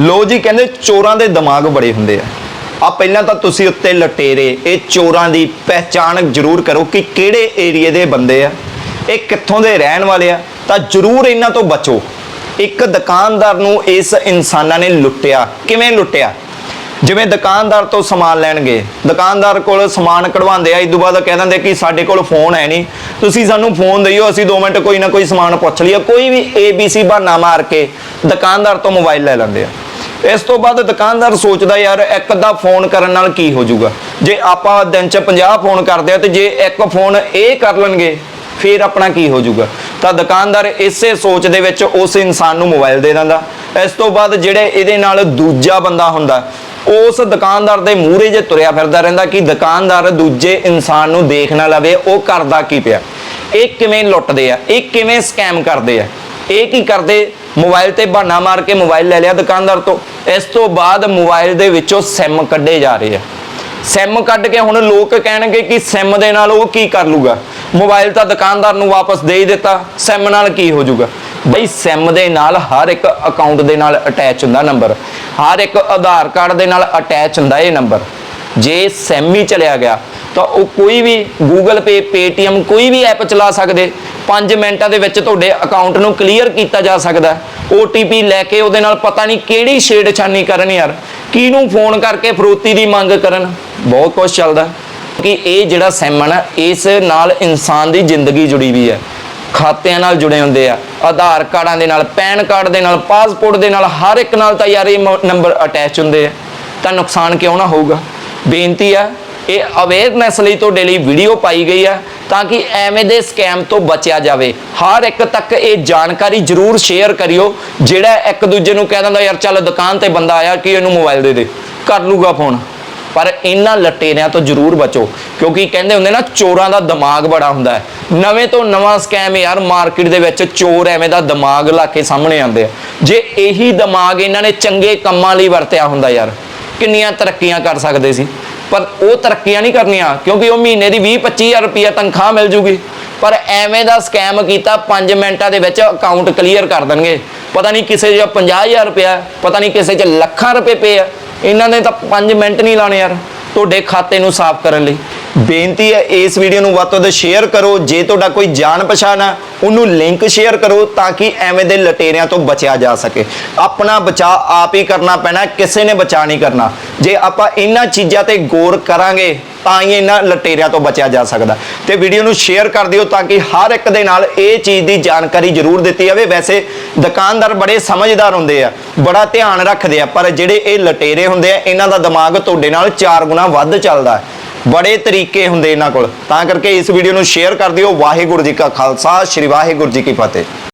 ਲੋ ਜੀ, ਕਹਿੰਦੇ ਚੋਰਾਂ ਦੇ ਦਿਮਾਗ ਬੜੇ ਹੁੰਦੇ ਆ। ਆ ਪਹਿਲਾਂ ਤਾਂ ਤੁਸੀਂ ਉੱਤੇ ਲਟੇਰੇ, ਇਹ ਚੋਰਾਂ ਦੀ ਪਹਿਚਾਣ ਜ਼ਰੂਰ ਕਰੋ ਕਿ ਕਿਹੜੇ ਏਰੀਏ ਦੇ ਬੰਦੇ ਆ, ਇਹ ਕਿੱਥੋਂ ਦੇ ਰਹਿਣ ਵਾਲੇ ਆ, ਤਾਂ ਜ਼ਰੂਰ ਇਹਨਾਂ ਤੋਂ ਬਚੋ। ਇੱਕ ਦੁਕਾਨਦਾਰ ਨੂੰ ਇਸ ਇਨਸਾਨਾਂ ਨੇ ਲੁੱਟਿਆ। ਕਿਵੇਂ ਲੁੱਟਿਆ? ਜਿਵੇਂ ਦੁਕਾਨਦਾਰ ਤੋਂ ਸਮਾਨ ਲੈਣਗੇ। ਦੁਕਾਨਦਾਰ ਕੋਲ ਸਮਾਨ ਕਢਵਾਉਂਦੇ ਆ, ਇਸ ਤੋਂ ਬਾਅਦ ਕਹਿ ਦਿੰਦੇ ਕਿ ਸਾਡੇ ਕੋਲ ਫੋਨ ਹੈ ਨਹੀਂ। ਤੁਸੀਂ ਸਾਨੂੰ ਫੋਨ ਦਿਓ, ਅਸੀਂ 2 ਮਿੰਟ ਕੋਈ ਨਾ ਕੋਈ ਸਮਾਨ ਪੁੱਛ ਲਈਏ। ਕੋਈ ਵੀ ABC ਬਹਾਨਾ ਮਾਰ ਕੇ ਦੁਕਾਨਦਾਰ ਤੋਂ ਮੋਬਾਈਲ ਲੈ ਲੈਂਦੇ ਆ। ਇਸ ਤੋਂ ਬਾਅਦ ਦੁਕਾਨਦਾਰ ਸੋਚਦਾ, ਯਾਰ, ਇੱਕ ਅੱਧਾ ਫੋਨ ਕਰਨ ਨਾਲ ਕੀ ਹੋ ਜਾਊਗਾ? ਜੇ ਆਪਾਂ ਦਿਨ ਚ 50 ਫੋਨ ਕਰਦੇ ਆ ਤੇ ਜੇ ਇੱਕ ਫੋਨ ਇਹ ਕਰ ਲੈਣਗੇ, ਫਿਰ ਆਪਣਾ ਕੀ ਹੋ ਜਾਊਗਾ? ਤਾਂ ਦੁਕਾਨਦਾਰ ਇਸੇ ਸੋਚ ਦੇ ਵਿੱਚ ਉਸ ਇਨਸਾਨ ਨੂੰ ਮੋਬਾਈਲ ਦੇ ਦਿੰਦਾ। ਇਸ ਤੋਂ ਬਾਅਦ ਜਿਹੜੇ ਇਹਦੇ ਨਾਲ ਦੂਜਾ ਬੰਦਾ ਹੁੰਦਾ, ਉਸ ਦੁਕਾਨਦਾਰ ਦੇ ਮੂਹਰੇ ਜੇ ਤੁਰਿਆ ਫਿਰਦਾ ਰਹਿੰਦਾ ਕਿ ਦੁਕਾਨਦਾਰ ਦੂਜੇ ਇਨਸਾਨ ਨੂੰ ਦੇਖ ਨਾ ਲਵੇ, ਉਹ ਕਰਦਾ ਕੀ ਪਿਆ? ਇਹ ਕਿਵੇਂ ਲੁੱਟਦੇ ਆ? ਇਹ ਕਿਵੇਂ ਸਕੈਮ ਕਰਦੇ ਆ? ਇਹ ਕੀ ਕਰਦੇ? ਮੋਬਾਈਲ ਤੇ ਬਹਾਨਾ ਮਾਰ ਕੇ ਮੋਬਾਈਲ ਲੈ ਲਿਆ ਦੁਕਾਨਦਾਰ ਤੋਂ। ਇਸ ਤੋਂ ਬਾਅਦ ਮੋਬਾਈਲ ਦੇ ਵਿੱਚੋਂ ਸਿਮ ਕੱਢੇ ਜਾ ਰਹੇ ਆ। ਸਿਮ ਕੱਢ ਕੇ ਹੁਣ ਲੋਕ ਕਹਿਣਗੇ ਕਿ ਸਿਮ ਦੇ ਨਾਲ ਉਹ ਕੀ ਕਰ ਲੂਗਾ? ਮੋਬਾਈਲ ਤਾਂ ਦੁਕਾਨਦਾਰ ਨੂੰ ਵਾਪਸ ਦੇ ਹੀ ਦਿੱਤਾ। ਸਿਮ ਨਾਲ ਕੀ ਹੋ ਜਾਊਗਾ? ਬਈ ਸਿਮ ਦੇ ਨਾਲ ਹਰ ਇੱਕ ਅਕਾਊਂਟ ਦੇ ਨਾਲ ਅਟੈਚ ਹੁੰਦਾ ਨੰਬਰ ਹਰ ਇੱਕ ਆਧਾਰ ਕਾਰਡ ਦੇ ਨਾਲ ਅਟੈਚ ਹੁੰਦਾ ਇਹ ਨੰਬਰ ਜੇ ਸਿਮ ਹੀ ਚਲਿਆ ਗਿਆ ਤਾਂ ਉਹ ਕੋਈ ਵੀ Google Pay, Paytm ਕੋਈ ਵੀ ਐਪ ਚਲਾ ਸਕਦੇ। 5 ਮਿੰਟਾਂ ਦੇ ਵਿੱਚ ਤੁਹਾਡੇ ਅਕਾਊਂਟ ਨੂੰ ਕਲੀਅਰ ਕੀਤਾ ਜਾ ਸਕਦਾ। OTP ਲੈ ਕੇ ਉਹਦੇ ਨਾਲ ਪਤਾ ਨਹੀਂ ਕਿਹੜੀ ਛੇੜਛਾਨੀ ਕਰਨ ਯਾਰ। ਕਿਹਨੂੰ ਫੋਨ ਕਰਕੇ ਫਰੋਤੀ ਦੀ ਮੰਗ ਕਰਨ। ਬਹੁਤ ਕੁਝ ਚੱਲਦਾ। ਕਿ ਇਹ ਜਿਹੜਾ ਸੈਮਨ ਹੈ ਇਸ ਨਾਲ ਇਨਸਾਨ ਦੀ ਜ਼ਿੰਦਗੀ ਜੁੜੀ ਵੀ ਹੈ। ਖਾਤਿਆਂ ਨਾਲ ਜੁੜੇ ਹੁੰਦੇ ਆ। ਆਧਾਰ ਕਾਰਡਾਂ ਦੇ ਨਾਲ, ਪੈਨ ਕਾਰਡ ਦੇ ਨਾਲ, ਪਾਸਪੋਰਟ ਦੇ ਨਾਲ, ਹਰ ਇੱਕ ਨਾਲ ਤਾਂ ਯਾਰ ਇਹ ਨੰਬਰ ਅਟੈਚ ਹੁੰਦੇ ਆ। ਤਾਂ ਨੁਕਸਾਨ ਕਿਉਂ ਨਾ ਹੋਊਗਾ? ਬੇਨਤੀ ਆ ਇਹ ਅਵੇਅਰਨੈਸ ਲਈ ਤੁਹਾਡੇ ਲਈ ਵੀਡੀਓ ਪਾਈ ਗਈ ਹੈ ਤਾਂ ਕਿ ਐਵੇਂ ਦੇ ਸਕੈਮ ਤੋਂ ਬਚਿਆ ਜਾਵੇ। ਹਰ ਇੱਕ ਤੱਕ ਇਹ ਜਾਣਕਾਰੀ ਜਰੂਰ ਸ਼ੇਅਰ ਕਰਿਓ, ਜਿਹੜਾ ਇੱਕ ਦੂਜੇ ਨੂੰ ਕਹਿ ਦਿੰਦਾ, ਯਾਰ ਚੱਲ ਦੁਕਾਨ ਤੇ ਬੰਦਾ ਆਇਆ, ਕਿ ਇਹਨੂੰ ਮੋਬਾਈਲ ਦੇ ਦੇ? ਕਰ ਲੂਗਾ ਫੋਨ ਪਰ ਇਹਨਾਂ ਲਟੇਰਿਆਂ ਤੋਂ ਜ਼ਰੂਰ ਬਚੋ, ਕਿਉਂਕਿ ਕਹਿੰਦੇ ਹੁੰਦੇ ਨਾ, ਚੋਰਾਂ ਦਾ ਦਿਮਾਗ ਬੜਾ ਹੁੰਦਾ ਹੈ। ਨਵੇਂ ਤੋਂ ਨਵਾਂ ਸਕੈਮ ਯਾਰ ਮਾਰਕੀਟ ਦੇ ਵਿੱਚ ਚੋਰ ਐਵੇਂ ਦਾ ਦਿਮਾਗ ਲਾ ਕੇ ਸਾਹਮਣੇ ਆਉਂਦੇ ਆ। ਜੇ ਇਹੀ ਦਿਮਾਗ ਇਹਨਾਂ ਨੇ ਚੰਗੇ ਕੰਮਾਂ ਲਈ ਵਰਤਿਆ ਹੁੰਦਾ ਯਾਰ, ਕਿੰਨੀਆਂ ਤਰੱਕੀਆਂ ਕਰ ਸਕਦੇ ਸੀ? ਪਰ ਉਹ ਤਰੱਕੀਆਂ ਨਹੀਂ ਕਰਨੀਆਂ, ਕਿਉਂਕਿ ਉਹ ਮਹੀਨੇ ਦੀ 20 25000 ਰੁਪਏ ਤਨਖਾਹ ਮਿਲ ਜੂਗੀ। ਪਰ ਐਵੇਂ ਦਾ ਸਕੈਮ ਕੀਤਾ 5 ਮਿੰਟਾਂ ਦੇ ਵਿੱਚ ਅਕਾਊਂਟ ਕਲੀਅਰ ਕਰ ਦੇਣਗੇ। ਪਤਾ ਨਹੀਂ ਕਿਸੇ 'ਚ 50000 ਰੁਪਏ ਪਤਾ ਨਹੀਂ ਕਿਸੇ 'ਚ ਲੱਖਾਂ ਰੁਪਏ ਪਏ ਆ। ਇਹਨਾਂ ਨੇ ਤਾਂ 5 ਮਿੰਟ ਨਹੀਂ ਲਾਣੇ ਯਾਰ, ਤੁਹਾਡੇ ਖਾਤੇ ਨੂੰ ਸਾਫ਼ ਕਰਨ ਲਈ। ਬੇਨਤੀ ਹੈ, ਇਸ ਵੀਡੀਓ ਨੂੰ ਵੱਧ ਤੋਂ ਵੱਧ ਸ਼ੇਅਰ ਕਰੋ। ਜੇ ਤੁਹਾਡਾ ਕੋਈ ਜਾਣ ਪਛਾਣ ਆ, ਉਹਨੂੰ ਲਿੰਕ ਸ਼ੇਅਰ ਕਰੋ ਤਾਂ ਕਿ ਐਵੇਂ ਦੇ ਲਟੇਰਿਆਂ ਤੋਂ ਬਚਿਆ ਜਾ ਸਕੇ। ਆਪਣਾ ਬਚਾ ਆਪ ਹੀ ਕਰਨਾ ਪੈਣਾ, ਕਿਸੇ ਨੇ ਬਚਾ ਨਹੀਂ ਕਰਨਾ। ਜੇ ਆਪਾਂ ਇਹਨਾਂ ਚੀਜ਼ਾਂ ਤੇ ਗੌਰ ਕਰਾਂਗੇ, ਤਾਂ ਹੀ ਇਹਨਾਂ ਲਟੇਰਿਆਂ ਤੋਂ ਬਚਿਆ ਜਾ ਸਕਦਾ। ਤੇ ਵੀਡੀਓ ਨੂੰ ਸ਼ੇਅਰ ਕਰ ਦਿਓ ਤਾਂ ਕਿ ਹਰ ਇੱਕ ਦੇ ਨਾਲ ਇਹ ਚੀਜ਼ ਦੀ ਜਾਣਕਾਰੀ ਜ਼ਰੂਰ ਦਿੱਤੀ ਜਾਵੇ। ਵੈਸੇ ਦੁਕਾਨਦਾਰ ਬੜੇ ਸਮਝਦਾਰ ਹੁੰਦੇ ਆ, ਬੜਾ ਧਿਆਨ ਰੱਖਦੇ ਆ, ਪਰ ਜਿਹੜੇ ਇਹ ਲਟੇਰੇ ਹੁੰਦੇ ਆ, ਇਹਨਾਂ ਦਾ ਦਿਮਾਗ ਤੁਹਾਡੇ ਨਾਲ 4 ਗੁਣਾ ਵੱਧ ਚੱਲਦਾ ਹੈ। ਬੜੇ ਤਰੀਕੇ ਹੁੰਦੇ ਇਹਨਾਂ ਕੋਲ। ਤਾਂ ਕਰਕੇ ਇਸ ਵੀਡੀਓ ਨੂੰ ਸ਼ੇਅਰ ਕਰ ਦਿਓ। ਵਾਹਿਗੁਰੂ ਜੀ ਕਾ ਖਾਲਸਾ, ਸ੍ਰੀ ਵਾਹਿਗੁਰੂ ਜੀ ਕੀ ਫਤਿਹ।